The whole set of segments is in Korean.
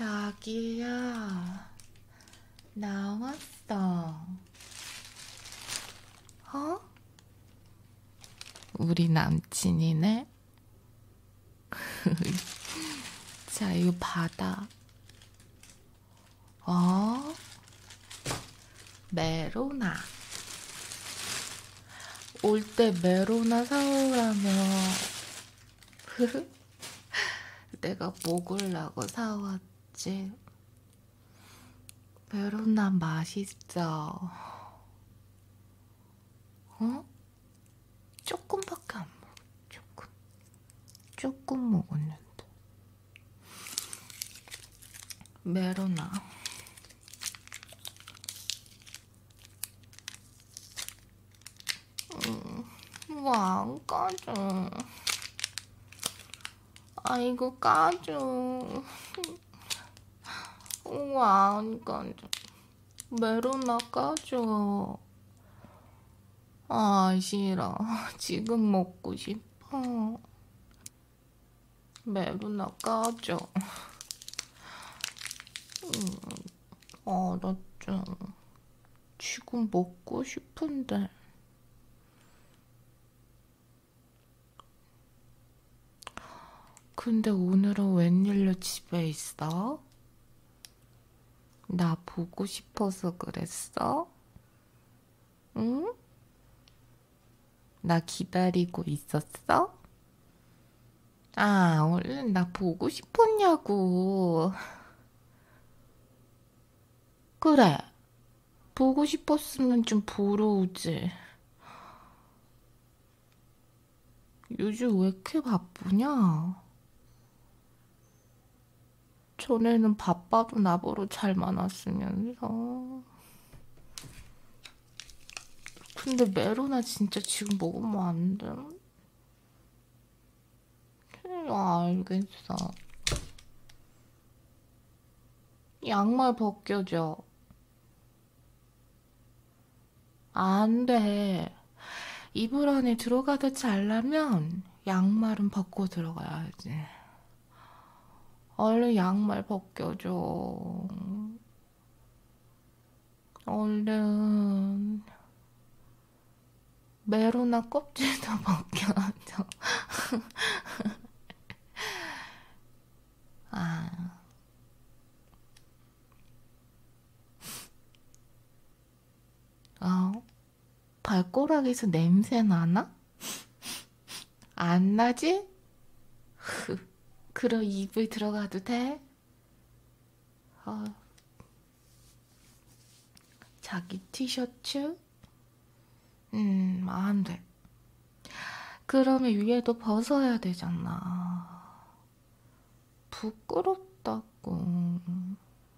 자기야, 나왔어. 어? 우리 남친이네? 자, 이거 받아. 어? 메로나. 올 때 메로나 사오라며. 내가 먹으려고 사왔 지. 메로나 맛있어. 어? 조금밖에 안 먹어. 조금. 조금 먹었는데. 메로나. 음, 와안 까져. 아이고 까져. 우와 안 까져. 메로나 까져. 아 싫어. 지금 먹고 싶어. 메로나 까져. 음, 알았죠. 지금 먹고 싶은데. 근데 오늘은 웬일로 집에 있어? 나 보고 싶어서 그랬어? 응? 나 기다리고 있었어? 아, 얼른 나 보고 싶었냐고. 그래. 보고 싶었으면 좀 보러 오지. 요즘 왜 이렇게 바쁘냐? 전에는 바빠도 나보러 잘 만났으면서. 근데 메로나 진짜 지금 먹으면 안 돼. 아, 알겠어. 양말 벗겨줘. 안 돼. 이불 안에 들어가다 잘라면 양말은 벗고 들어가야지. 얼른 양말 벗겨줘. 얼른. 메로나 껍질도 벗겨줘. 아. 어? 발가락에서 냄새 나나? 안 나지? 그럼 입을 들어가도 돼? 어. 자기 티셔츠? 음, 안 돼. 그러면 위에도 벗어야 되잖아. 부끄럽다고.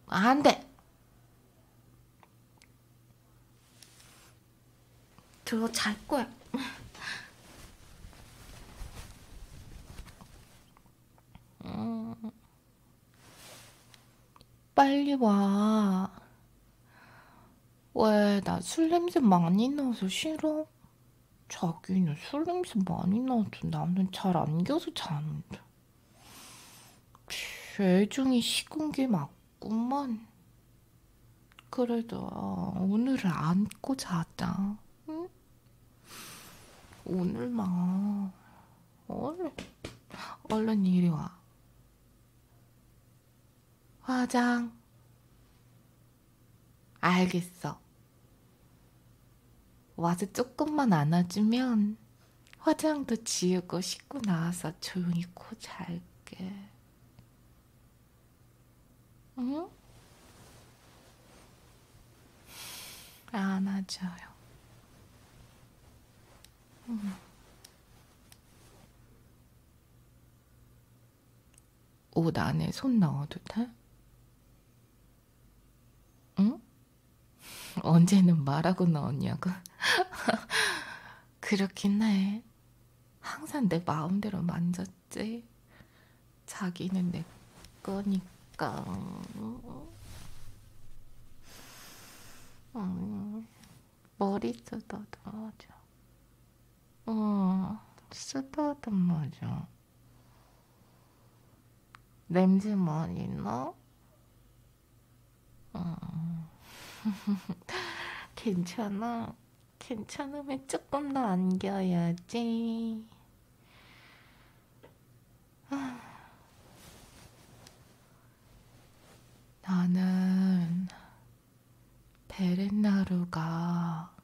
안 돼! 들어 잘 거야. 빨리 와. 왜, 나 술 냄새 많이 나서 싫어? 자기는 술 냄새 많이 나도 나는 잘 안 겨서 자는데. 애중이 식은 게 맞구만. 그래도 오늘은 안고 자자. 응? 오늘만. 얼른, 얼른 이리 와. 화장. 알겠어. 와서 조금만 안아주면 화장도 지우고 씻고 나와서 조용히 코 잘게. 응? 안아줘요. 응. 옷 안에 손 넣어도 돼? 응? 언제는 말하고 넣었냐고? 그렇긴 해. 항상 내 마음대로 만졌지. 자기는 내 거니까. 음, 머리 쓰다듬어줘. 어, 쓰다듬어줘. 냄새 많이 나? 괜찮아. 괜찮으면 조금 더 안겨야지. 나는 베렌나루가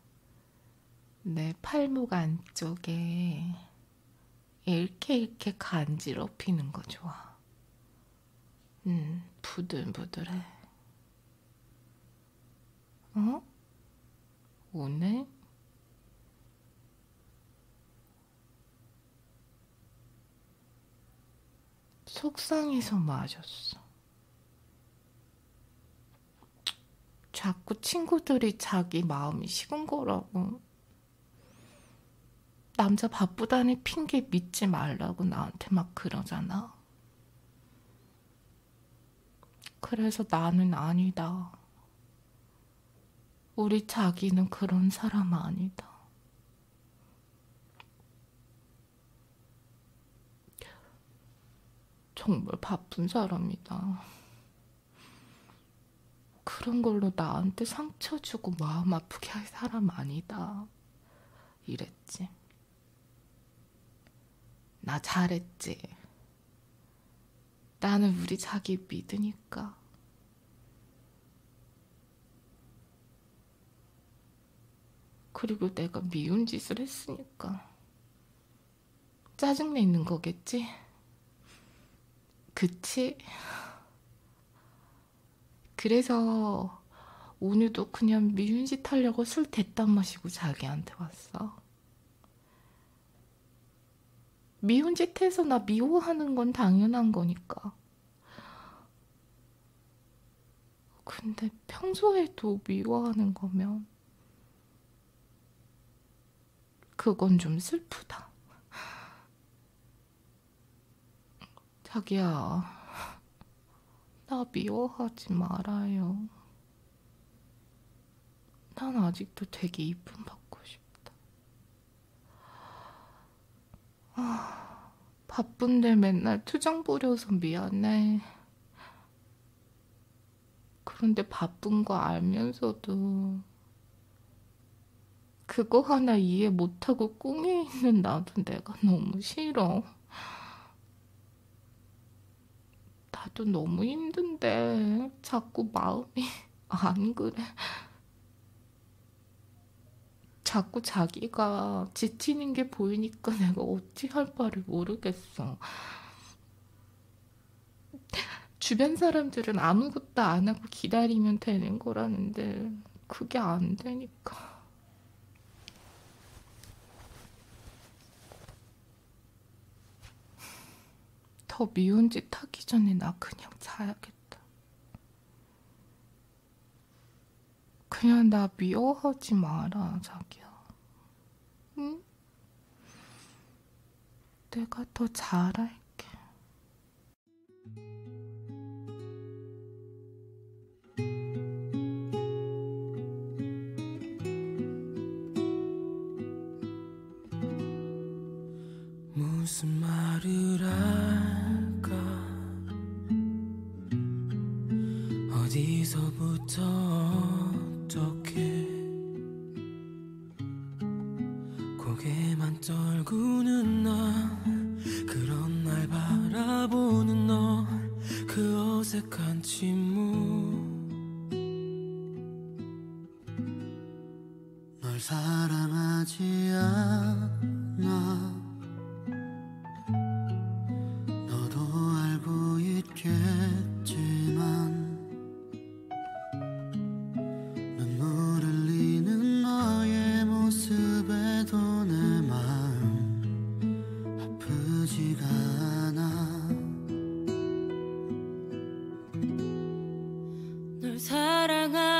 내 팔목 안쪽에 이렇게 이렇게 간지럽히는 거 좋아. 음, 부들부들해. 어? 오늘? 속상해서 맞았어. 자꾸 친구들이 자기 마음이 식은 거라고. 남자 바쁘다는 핑계 믿지 말라고 나한테 막 그러잖아. 그래서 나는 아니다. 우리 자기는 그런 사람 아니다. 정말 바쁜 사람이다. 그런 걸로 나한테 상처 주고 마음 아프게 할 사람 아니다. 이랬지. 나 잘했지. 나는 우리 자기 믿으니까. 그리고 내가 미운 짓을 했으니까. 짜증내는 거겠지? 그치? 그래서 오늘도 그냥 미운 짓 하려고 술 대담 마시고 자기한테 왔어. 미운 짓 해서 나 미워하는 건 당연한 거니까. 근데 평소에도 미워하는 거면 그건 좀 슬프다. 자기야. 나 미워하지 말아요. 난 아직도 되게 이쁨 받고 싶다. 아, 바쁜데 맨날 투정 부려서 미안해. 그런데 바쁜 거 알면서도 그거 하나 이해 못하고 꿍해 있는 나도 내가 너무 싫어. 나도 너무 힘든데 자꾸 마음이 안 그래. 자꾸 자기가 지치는 게 보이니까 내가 어찌할 바를 모르겠어. 주변 사람들은 아무것도 안 하고 기다리면 되는 거라는데 그게 안 되니까. 더 미운 짓 하기 전에 나 그냥 자야겠다. 그냥 나 미워하지 마라, 자기야. 응? 내가 더 잘할게. 어디서부터 어떻게 고개만 떨구는 나 그런 날 바라보는 너 그 어색한 침묵. 널 사랑하지 않아. 너도 알고 있겠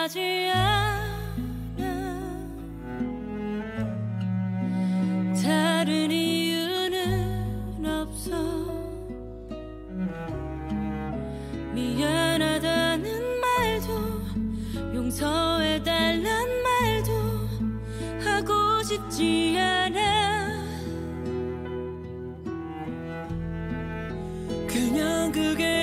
하지 않아. 다른 이유는 없어. 미안하다는 말도 용서해달란 말도 하고 싶지 않아. 그냥 그게